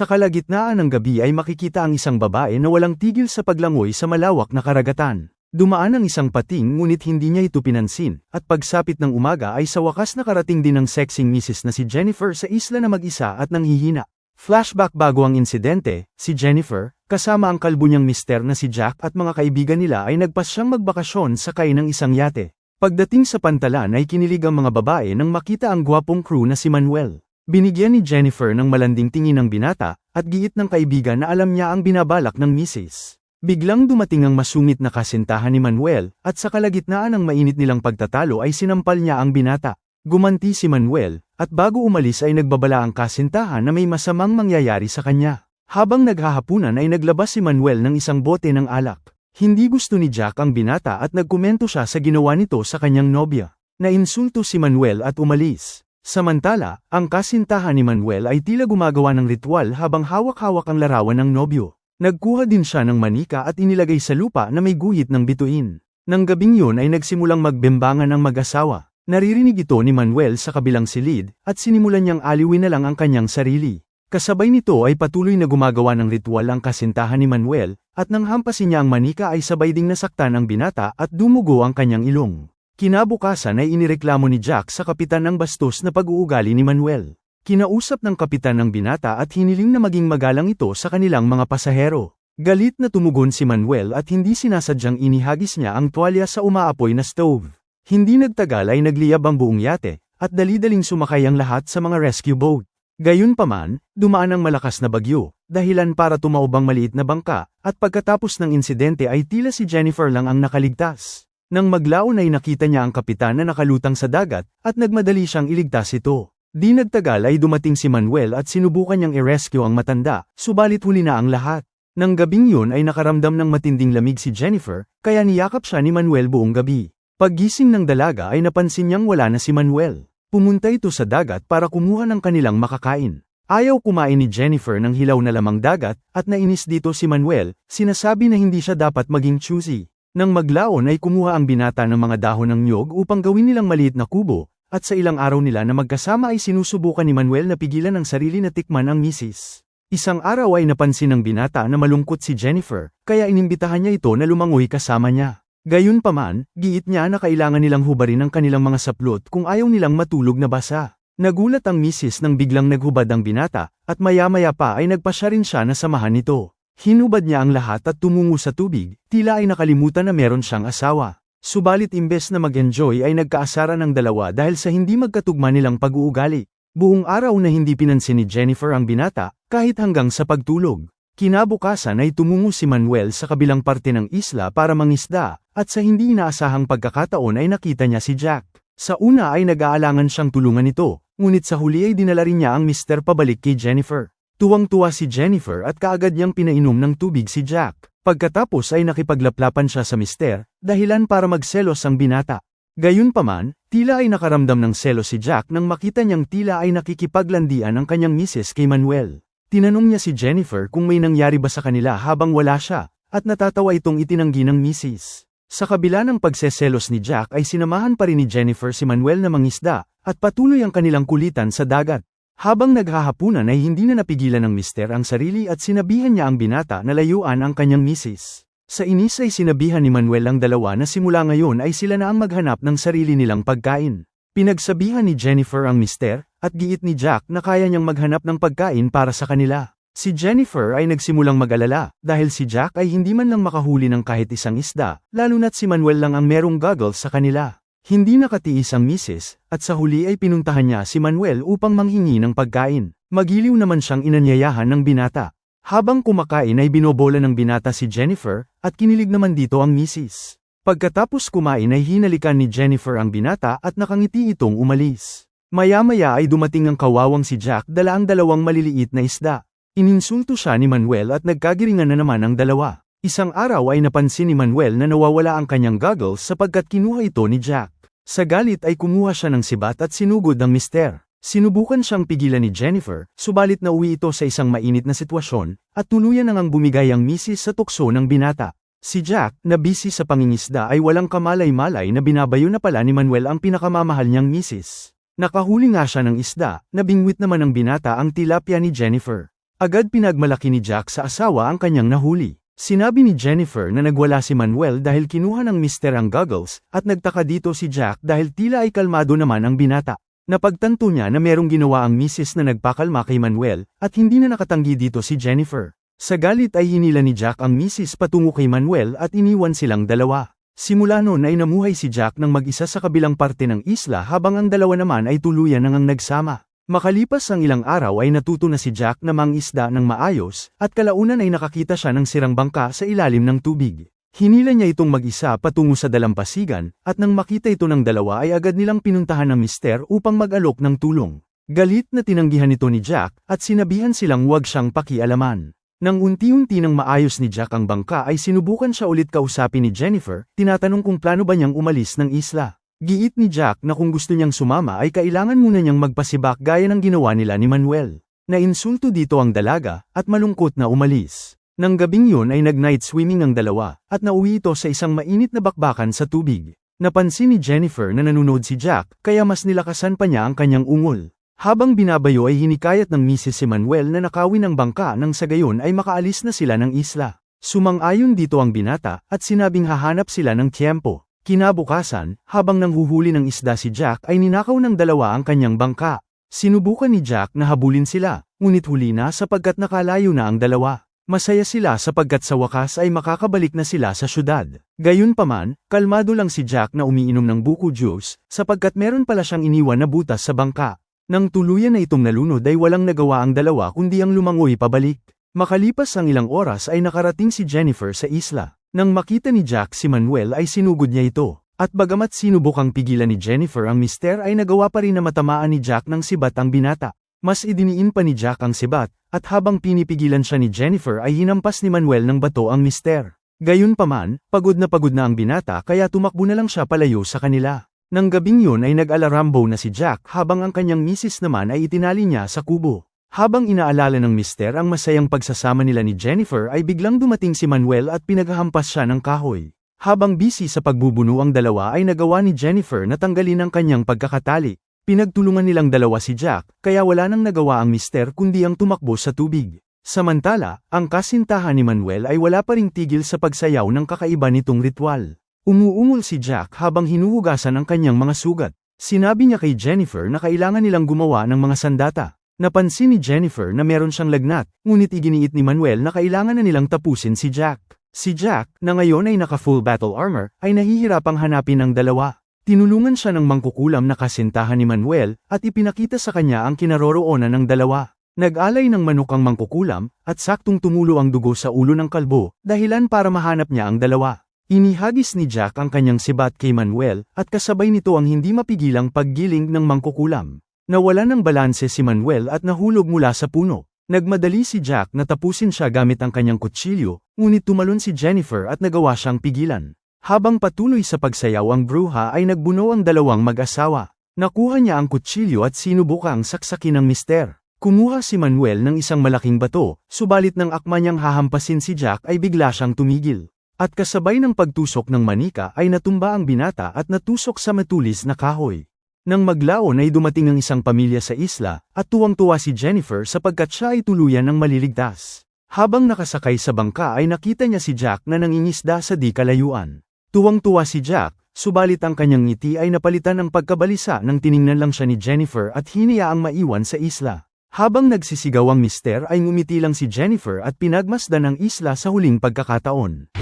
Sa kalagitnaan ng gabi ay makikita ang isang babae na walang tigil sa paglangoy sa malawak na karagatan. Dumaan ang isang pating ngunit hindi niya ito pinansin, at pagsapit ng umaga ay sa wakas nakarating din ang sexing misis na si Jennifer sa isla na mag-isa at nanghihina. Flashback bago ang insidente, si Jennifer, kasama ang kalbo niyang mister na si Jack at mga kaibigan nila ay nagpasyang magbakasyon sakay ng isang yate. Pagdating sa pantalan ay kinilig ang mga babae nang makita ang gwapong crew na si Manuel. Binigyan ni Jennifer ng malanding tingin ng binata, at giit ng kaibigan na alam niya ang binabalak ng misis. Biglang dumating ang masungit na kasintahan ni Manuel, at sa kalagitnaan ng mainit nilang pagtatalo ay sinampal niya ang binata. Gumanti si Manuel, at bago umalis ay nagbabala ang kasintahan na may masamang mangyayari sa kanya. Habang naghahapunan ay naglabas si Manuel ng isang bote ng alak. Hindi gusto ni Jack ang binata at nagkomento siya sa ginawa nito sa kanyang nobya. Nainsulto si Manuel at umalis. Samantala, ang kasintahan ni Manuel ay tila gumagawa ng ritual habang hawak-hawak ang larawan ng nobyo. Nagkuha din siya ng manika at inilagay sa lupa na may guhit ng bituin. Nang gabing yun ay nagsimulang magbembangan ang mag-asawa. Naririnig ito ni Manuel sa kabilang silid, at sinimulan niyang aliwin na lang ang kanyang sarili. Kasabay nito ay patuloy na gumagawa ng ritual ang kasintahan ni Manuel, at nang hampasin niya ang manika ay sabay ding nasaktan ang binata at dumugo ang kanyang ilong. Kinabukasan ay inireklamo ni Jack sa kapitan ng bastos na pag-uugali ni Manuel. Kinausap ng kapitan ng binata at hiniling na maging magalang ito sa kanilang mga pasahero. Galit na tumugon si Manuel at hindi sinasadyang inihagis niya ang tuwalya sa umaapoy na stove. Hindi nagtagal ay nagliyab ang buong yate, at dali-daling sumakay ang lahat sa mga rescue boat. Gayunpaman, dumaan ang malakas na bagyo, dahilan para tumaob ang maliit na bangka, at pagkatapos ng insidente ay tila si Jennifer lang ang nakaligtas. Nang maglaon ay nakita niya ang kapitan na nakalutang sa dagat, at nagmadali siyang iligtas ito. Di nagtagal ay dumating si Manuel at sinubukan niyang i-rescue ang matanda, subalit huli na ang lahat. Nang gabing yun ay nakaramdam ng matinding lamig si Jennifer, kaya niyakap siya ni Manuel buong gabi. Paggising ng dalaga ay napansin niyang wala na si Manuel. Pumunta ito sa dagat para kumuha ng kanilang makakain. Ayaw kumain ni Jennifer ng hilaw na lamang dagat, at nainis dito si Manuel, sinasabi na hindi siya dapat maging choosy. Nang maglaon ay kumuha ang binata ng mga dahon ng nyog upang gawin nilang maliit na kubo, at sa ilang araw nila na magkasama ay sinusubukan ni Manuel na pigilan ang sarili na tikman ang misis. Isang araw ay napansin ng binata na malungkot si Jennifer, kaya inimbitahan niya ito na lumangoy kasama niya. Gayunpaman, giit niya na kailangan nilang hubarin ang kanilang mga saplot kung ayaw nilang matulog na basa. Nagulat ang misis nang biglang naghubad ang binata, at maya-maya pa ay nagpasya rin siya na samahan nito. Hinubad niya ang lahat at tumungo sa tubig, tila ay nakalimutan na meron siyang asawa. Subalit imbes na mag-enjoy ay nagkaasara ng dalawa dahil sa hindi magkatugma nilang pag-uugali. Buong araw na hindi pinansin ni Jennifer ang binata, kahit hanggang sa pagtulog. Kinabukasan ay tumungo si Manuel sa kabilang parte ng isla para mangisda, at sa hindi inaasahang pagkakataon ay nakita niya si Jack. Sa una ay nag-aalangan siyang tulungan ito, ngunit sa huli ay dinala rin niya ang mister pabalik kay Jennifer. Tuwang-tuwa si Jennifer at kaagad niyang pinainom ng tubig si Jack. Pagkatapos ay nakipaglaplapan siya sa mister, dahilan para magselos ang binata. Gayunpaman, tila ay nakaramdam ng selos si Jack nang makita niyang tila ay nakikipaglandian ang kanyang misis kay Manuel. Tinanong niya si Jennifer kung may nangyari ba sa kanila habang wala siya, at natatawa itong itinanggi ng misis. Sa kabila ng pagseselos ni Jack ay sinamahan pa rin ni Jennifer si Manuel na mangisda, at patuloy ang kanilang kulitan sa dagat. Habang naghahapunan ay hindi na napigilan ng mister ang sarili at sinabihan niya ang binata na layuan ang kanyang misis. Sa inis ay sinabihan ni Manuel ang dalawa na simula ngayon ay sila na ang maghanap ng sarili nilang pagkain. Pinagsabihan ni Jennifer ang mister, at giit ni Jack na kaya niyang maghanap ng pagkain para sa kanila. Si Jennifer ay nagsimulang mag-alala, dahil si Jack ay hindi man lang makahuli ng kahit isang isda, lalo na't si Manuel lang ang merong goggles sa kanila. Hindi nakatiis ang misis, at sa huli ay pinuntahan niya si Manuel upang manghingi ng pagkain. Magiliw naman siyang inanyayahan ng binata. Habang kumakain ay binobola ng binata si Jennifer, at kinilig naman dito ang misis. Pagkatapos kumain ay hinalikan ni Jennifer ang binata at nakangiti itong umalis. Maya-maya ay dumating ang kawawang si Jack dala ang dalawang maliliit na isda. Ininsulto siya ni Manuel at nagkagiringan na naman ang dalawa. Isang araw ay napansin ni Manuel na nawawala ang kanyang goggles sapagkat kinuha ito ni Jack. Sa galit ay kumuha siya ng sibat at sinugod ang mister. Sinubukan siyang pigilan ni Jennifer, subalit nauwi ito sa isang mainit na sitwasyon, at tuluyan nang ang bumigay ang misis sa tukso ng binata. Si Jack, na busy sa pangingisda ay walang kamalay-malay na binabayo na pala ni Manuel ang pinakamamahal niyang misis. Nakahuli nga siya ng isda, nabingwit naman ng binata ang tilapia ni Jennifer. Agad pinagmalaki ni Jack sa asawa ang kanyang nahuli. Sinabi ni Jennifer na nagwala si Manuel dahil kinuha ng mister ang goggles, at nagtaka dito si Jack dahil tila ay kalmado naman ang binata. Napagtanto niya na merong ginawa ang misis na nagpakalma kay Manuel, at hindi na nakatanggi dito si Jennifer. Sa galit ay hinila ni Jack ang misis patungo kay Manuel at iniwan silang dalawa. Simula noon ay namuhay si Jack ng mag-isa sa kabilang parte ng isla habang ang dalawa naman ay tuluyan nang ang nagsama. Makalipas ang ilang araw ay natuto na si Jack na mangisda ng maayos, at kalaunan ay nakakita siya ng sirang bangka sa ilalim ng tubig. Hinila niya itong mag-isa patungo sa dalampasigan, at nang makita ito ng dalawa ay agad nilang pinuntahan ng mister upang mag-alok ng tulong. Galit na tinanggihan ito ni Jack, at sinabihan silang huwag siyang pakialaman. Nang unti-unti nang maayos ni Jack ang bangka ay sinubukan siya ulit kausapin ni Jennifer, tinatanong kung plano ba niyang umalis ng isla. Giit ni Jack na kung gusto niyang sumama ay kailangan muna niyang magpasibak gaya ng ginawa nila ni Manuel. Nainsulto dito ang dalaga, at malungkot na umalis. Nang gabing yun ay nag-night swimming ang dalawa, at nauwi ito sa isang mainit na bakbakan sa tubig. Napansin ni Jennifer na nanonood si Jack, kaya mas nilakasan pa niya ang kanyang ungol. Habang binabayo ay hinikayat ng Mrs. si Manuel na nakawin ang bangka nang sa gayon ay makaalis na sila ng isla. Sumang-ayon dito ang binata, at sinabing hahanap sila ng tiyempo. Kinabukasan, habang nanghuhuli ng isda si Jack ay ninakaw ng dalawa ang kanyang bangka. Sinubukan ni Jack na habulin sila, ngunit huli na sapagkat nakalayo na ang dalawa. Masaya sila sapagkat sa wakas ay makakabalik na sila sa syudad. Gayunpaman, kalmado lang si Jack na umiinom ng buko juice, sapagkat meron pala siyang iniwan na butas sa bangka. Nang tuluyan na itong nalunod ay walang nagawa ang dalawa kundi ang lumangoy pabalik. Makalipas ang ilang oras ay nakarating si Jennifer sa isla. Nang makita ni Jack si Manuel ay sinugod niya ito, at bagamat sinubukang pigilan ni Jennifer ang mister ay nagawa pa rin na matamaan ni Jack ng sibat ang binata. Mas idiniin pa ni Jack ang sibat, at habang pinipigilan siya ni Jennifer ay hinampas ni Manuel ng bato ang mister. Gayunpaman, pagod na pagod na ang binata kaya tumakbo na lang siya palayo sa kanila. Nang gabing yun ay nag-alarambo na si Jack habang ang kanyang misis naman ay itinali niya sa kubo. Habang inaalala ng mister ang masayang pagsasama nila ni Jennifer ay biglang dumating si Manuel at pinaghahampas siya ng kahoy. Habang busy sa pagbubuno ang dalawa ay nagawa ni Jennifer na tanggalin ang kanyang pagkakatali. Pinagtulungan nilang dalawa si Jack, kaya wala nang nagawa ang mister kundi ang tumakbo sa tubig. Samantala, ang kasintahan ni Manuel ay wala pa ring tigil sa pagsayaw ng kakaiba nitong ritual. Umuungol si Jack habang hinuhugasan ang kanyang mga sugat. Sinabi niya kay Jennifer na kailangan nilang gumawa ng mga sandata. Napansin ni Jennifer na meron siyang lagnat, ngunit iginiit ni Manuel na kailangan na nilang tapusin si Jack. Si Jack, na ngayon ay naka-full battle armor, ay nahihirapang hanapin ang dalawa. Tinulungan siya ng mangkukulam na kasintahan ni Manuel, at ipinakita sa kanya ang kinaroroonan ng dalawa. Nag-alay ng manok ang mangkukulam, at saktong tumulo ang dugo sa ulo ng kalbo, dahilan para mahanap niya ang dalawa. Inihagis ni Jack ang kanyang sibat kay Manuel, at kasabay nito ang hindi mapigilang paggiling ng mangkukulam. Nawala ng balanse si Manuel at nahulog mula sa puno. Nagmadali si Jack na tapusin siya gamit ang kanyang kutsilyo, ngunit tumalon si Jennifer at nagawa siyang pigilan. Habang patuloy sa pagsayaw ang bruha ay nagbuno ang dalawang mag-asawa. Nakuha niya ang kutsilyo at sinubukang saksakin ng mister. Kumuha si Manuel ng isang malaking bato, subalit nang akma niyang hahampasin si Jack ay bigla siyang tumigil. At kasabay ng pagtusok ng manika ay natumba ang binata at natusok sa matulis na kahoy. Nang maglaon ay dumating ang isang pamilya sa isla, at tuwang-tuwa si Jennifer sapagkat siya ay tuluyan ng maliligtas. Habang nakasakay sa bangka ay nakita niya si Jack na nangingisda sa di kalayuan. Tuwang-tuwa si Jack, subalit ang kanyang ngiti ay napalitan ng pagkabalisa nang tiningnan lang siya ni Jennifer at hiniyaang maiwan sa isla. Habang nagsisigaw ang mister ay ngumiti lang si Jennifer at pinagmasdan ang isla sa huling pagkakataon.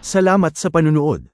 Salamat sa panunood.